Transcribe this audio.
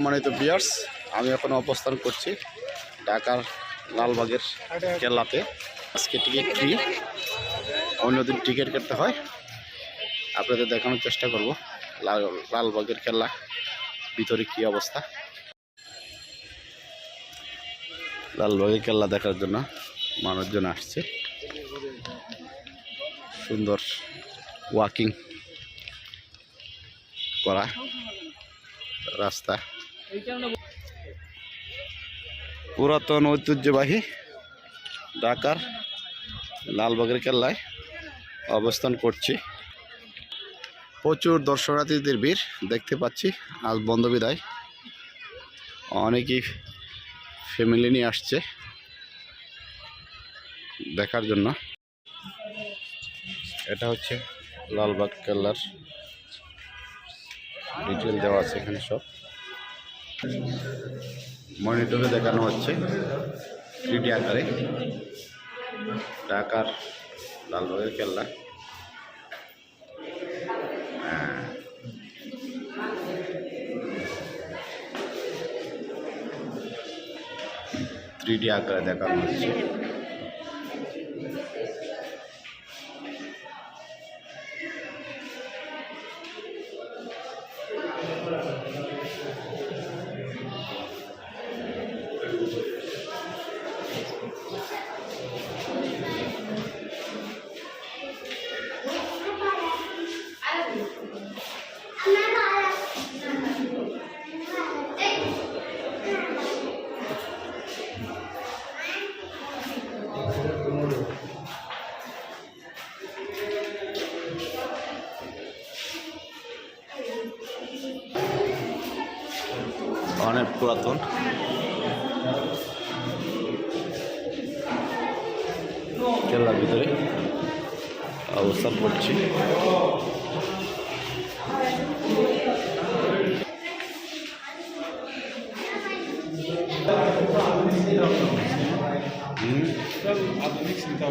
সম্মানিত বিয়ার্স আমি এখন অবস্থান করছি ঢাকার লালবাগের কেল্লাতে আজকে টিকিট ফ্রি অন্যদিন টিকিট কাটতে হয়। আপনাদের দেখানোর চেষ্টা করব লাল, লালবাগের কেল্লা ভিতরে কী অবস্থা। লালবাগের কেল্লা দেখার জন্য মানুষজন আসছে। সুন্দর ওয়াকিং করা রাস্তা। পুরাতন ঐতিহ্যবাহী ঢাকার লালবাগের কেল্লায় অবস্থান করছি। প্রচুর দর্শনার্থীদের ভিড় দেখতে পাচ্ছি। আজ বন্ধ বিদায়। অনেকেই ফ্যামিলি নিয়ে আসছে দেখার জন্য। এটা হচ্ছে লালবাগ কেল্লার ডিটেল দেওয়া আছে এখানে সব। মনিটরে দেখানো হচ্ছে থ্রিডি আকারে। টাকার লাল রঙের কেল্লা থ্রিডি আকারে দেখানো হচ্ছে। অনেক পুরাতন। কেল্লার ভিতরে অবস্থান করছি। আধুনিক চিন্তা